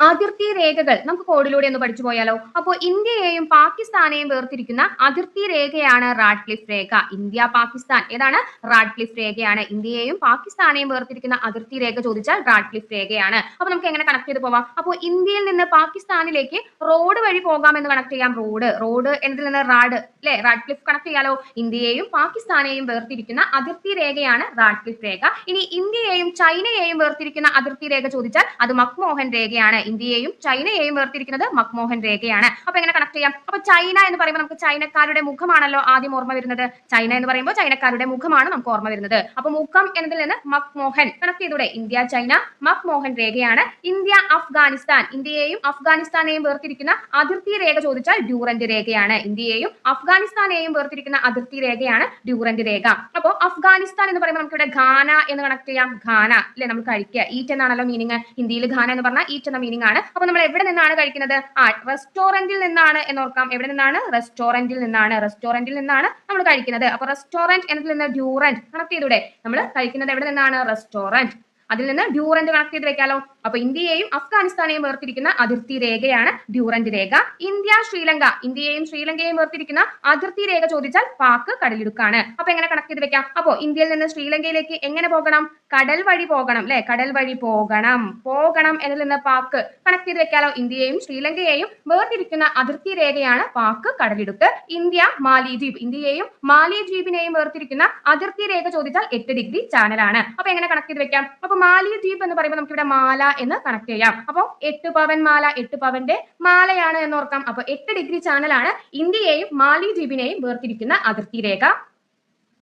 അതിർത്തി രേഖകൾ നമുക്ക് കോഡിലൂടെ ഒന്ന് പഠിച്ചു പോയാലോ? അപ്പോൾ ഇന്ത്യയെയും പാകിസ്ഥാനെയും വേർതിരിക്കുന്ന അതിർത്തി രേഖയാണ് റാഡ്ക്ലിഫ് രേഖ. ഇന്ത്യ പാകിസ്ഥാൻ. ഏതാണ്? റാഡ്ക്ലിഫ് രേഖയാണ്. ഇന്ത്യയെയും പാകിസ്ഥാനെയും വേർതിരിക്കുന്ന അതിർത്തി രേഖ ചോദിച്ചാൽ റാഡ്ക്ലിഫ് രേഖയാണ്. അപ്പൊ നമുക്ക് എങ്ങനെ കണക്ട് ചെയ്ത് പോവാം? അപ്പോൾ ഇന്ത്യയിൽ നിന്ന് പാകിസ്ഥാനിലേക്ക് റോഡ് വഴി പോകാമെന്ന് കണക്ട് ചെയ്യാം. റോഡ് റോഡ് എന്നതിൽ നിന്ന് റാഡ്. അല്ലെ റാഡ്ക്ലിഫ് കണക്ട് ചെയ്യാലോ? ഇന്ത്യയെയും പാകിസ്ഥാനെയും വേർതിരിക്കുന്ന അതിർത്തി രേഖയാണ് റാഡ്ക്ലിഫ് രേഖ. ഇനി ഇന്ത്യയെയും ചൈനയെയും വേർതിരിക്കുന്ന അതിർത്തി രേഖ ചോദിച്ചാൽ അത് മക്മോഹൻ രേഖയാണ്. ഇന്ത്യയെയും ചൈനയെയും വേർതിരിക്കുന്നത് മക്മോഹൻ രേഖയാണ്. അപ്പൊ എങ്ങനെ കണക്ട് ചെയ്യാം? അപ്പൊ ചൈന എന്ന് പറയുമ്പോൾ നമുക്ക് ചൈനക്കാരുടെ മുഖമാണല്ലോ ആദ്യം ഓർമ്മ വരുന്നത്. ചൈന എന്ന് പറയുമ്പോൾ ചൈനക്കാരുടെ മുഖമാണ് നമുക്ക് ഓർമ്മ വരുന്നത്. അപ്പൊ മുഖം എന്നതിൽ നിന്ന് മക്മോഹൻ കണക്ട് ചെയ്തൂടെ? ഇന്ത്യ ചൈന മക്മോഹൻ രേഖയാണ്. ഇന്ത്യ അഫ്ഗാനിസ്ഥാൻ. ഇന്ത്യയെയും അഫ്ഗാനിസ്ഥാനെയും വേർതിരിക്കുന്ന അതിർത്തി രേഖ ചോദിച്ചാൽ ഡ്യൂറന്റ് രേഖയാണ്. ഇന്ത്യയെയും അഫ്ഗാനിസ്ഥാനെയും വേർതിരിക്കുന്ന അതിർത്തി രേഖയാണ് ഡ്യൂറന്റ് രേഖ. അപ്പോ അഫ്ഗാനിസ്ഥാൻ എന്ന് പറയുമ്പോൾ നമുക്ക് ഇവിടെ ഘാന എന്ന് കണക്ട് ചെയ്യാം. ഘാന അല്ലെ നമ്മൾ കഴിക്കുക. ഈറ്റ് എന്നാണല്ലോ മീനിങ് ഹിന്ദിയിൽ ഘാന എന്ന് പറഞ്ഞാൽ ഈറ്റ് എന്ന മീനിങ് ആണ്. അപ്പൊ നമ്മൾ എവിടെ നിന്നാണ് കഴിക്കുന്നത്? ആ റെസ്റ്റോറന്റിൽ നിന്നാണ് എന്ന് ഓർക്കാം എവിടെ നിന്നാണ്? റെസ്റ്റോറന്റിൽ നിന്നാണ്. റെസ്റ്റോറന്റിൽ നിന്നാണ് നമ്മൾ കഴിക്കുന്നത്. അപ്പൊ റെസ്റ്റോറന്റ് എന്നതിൽ നിന്ന് ഡ്യൂറന്റ് കണക്ട് ചെയ്തൂടെ? നമ്മൾ കഴിക്കുന്നത് എവിടെ നിന്നാണ്? റെസ്റ്റോറന്റ് അതിൽ നിന്ന് ഡ്യൂറന്റ് കണക്ട് ചെയ്ത് വെക്കാലോ. അപ്പൊ ഇന്ത്യയെയും അഫ്ഗാനിസ്ഥാനെയും വേർതിരിക്കുന്ന അതിർത്തി രേഖയാണ് ഡ്യൂറന്റ് രേഖ. ഇന്ത്യ ശ്രീലങ്ക. ഇന്ത്യയെയും ശ്രീലങ്കയെയും വേർതിരിക്കുന്ന അതിർത്തി രേഖ ചോദിച്ചാൽ പാക്ക് കടലിടുക്കാണ്. അപ്പൊ എങ്ങനെ കണക്ട് ചെയ്ത് വെക്കാം? അപ്പോ ഇന്ത്യയിൽ നിന്ന് ശ്രീലങ്കയിലേക്ക് എങ്ങനെ പോകണം? കടൽ വഴി പോകണം അല്ലെ കടൽ വഴി പോകണം. പോകണം എന്നതിൽ നിന്ന് പാക്ക് കണക്ട് ചെയ്ത് വെക്കാലോ? ഇന്ത്യയെയും ശ്രീലങ്കയെയും വേർതിരിക്കുന്ന അതിർത്തി രേഖയാണ് പാക്ക് കടലിടുക്ക്. ഇന്ത്യ മാലിദ്വീപ്. ഇന്ത്യയെയും മാലിദ്വീപിനെയും വേർതിരിക്കുന്ന അതിർത്തി രേഖ ചോദിച്ചാൽ എട്ട് ഡിഗ്രി ചാനലാണ്. അപ്പൊ എങ്ങനെ കണക്ട് ചെയ്ത് വെക്കാം? അപ്പൊ മാലിദ്വീപ് എന്ന് പറയുമ്പോൾ നമുക്ക് ഇവിടെ മാല എന്ന് കണക്ട് ചെയ്യാം. അപ്പൊ എട്ട് പവൻ മാല എട്ട് പവന്റെ മാലയാണ് എന്ന് ഓർക്കാം അപ്പൊ എട്ട് ഡിഗ്രി ചാനലാണ് ഇന്ത്യയെയും മാലിദ്വീപിനെയും വേർതിരിക്കുന്ന അതിർത്തി രേഖ.